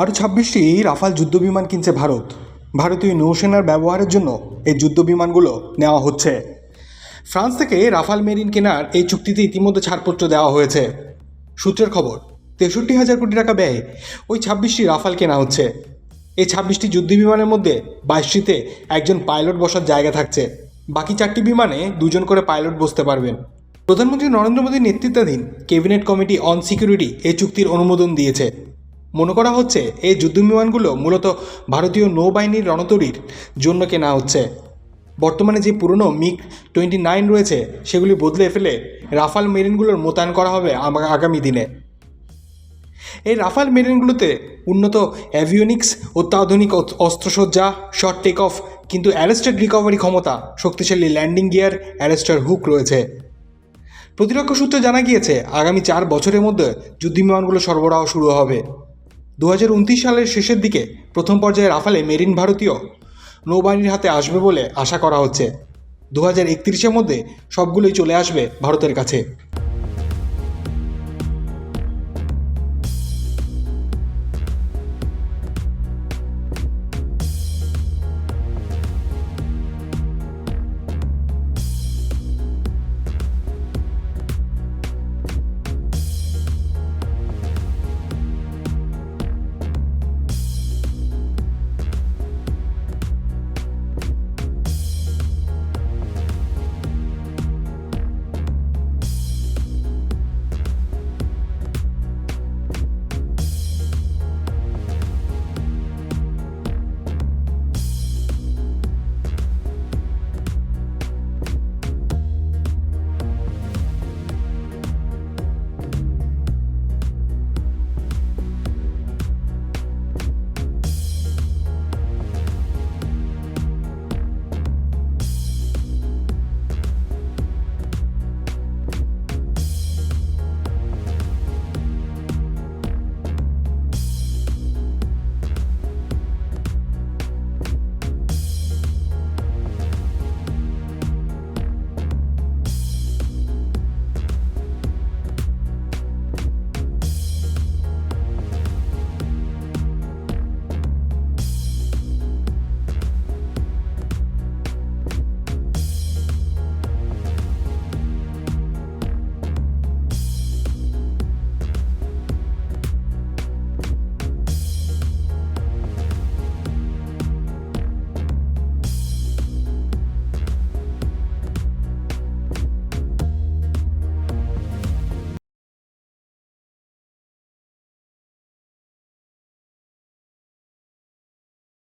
আরও ছাব্বিশটি রাফাল যুদ্ধবিমান কিনছে ভারত। ভারতীয় নৌসেনার ব্যবহারের জন্য এই যুদ্ধবিমানগুলো নেওয়া হচ্ছে। ফ্রান্স থেকে রাফাল মেরিন কেনার এই চুক্তিতে ইতিমধ্যে ছাড়পত্র দেওয়া হয়েছে। সূত্রের খবর, তেষট্টি হাজার কোটি টাকা ব্যয়ে ওই ছাব্বিশটি রাফাল কেনা হচ্ছে। এই ছাব্বিশটি যুদ্ধবিমানের মধ্যে বাইশটিতে একজন পাইলট বসার জায়গা থাকছে। বাকি চারটি বিমানে দুজন করে পাইলট বসতে পারবেন। প্রধানমন্ত্রী নরেন্দ্র মোদীর নেতৃত্বাধীন ক্যাবিনেট কমিটি অন সিকিউরিটি এই চুক্তির অনুমোদন দিয়েছে। মনে করা হচ্ছে এই যুদ্ধবিমানগুলো মূলত ভারতীয় নৌবাহিনীর রণতরীর জন্য কেনা হচ্ছে। বর্তমানে যে পুরনো মিগ টোয়েন্টি নাইন রয়েছে, সেগুলি বদলে ফেলে রাফাল মেরিনগুলোর মোতায়েন করা হবে আগামী দিনে। এই রাফাল মেরিনগুলোতে উন্নত অ্যাভিওনিক্স, অত্যাধুনিক অত- অস্ত্রসজ্জা শর্ট টেক অফ কিন্তু অ্যারেস্টেড রিকভারি ক্ষমতা, শক্তিশালী ল্যান্ডিং গিয়ার, অ্যারেস্টার হুক রয়েছে। প্রতিরক্ষা সূত্রে জানা গিয়েছে, আগামী চার বছরের মধ্যে যুদ্ধবিমানগুলো সরবরাহ শুরু হবে। দু হাজার উনত্রিশ সালের শেষের দিকে প্রথম পর্যায়ে রাফালে মেরিন ভারতীয় নৌবাহিনীর হাতে আসবে বলে আশা করা হচ্ছে। দু হাজার মধ্যে সবগুলোই চলে আসবে ভারতের কাছে।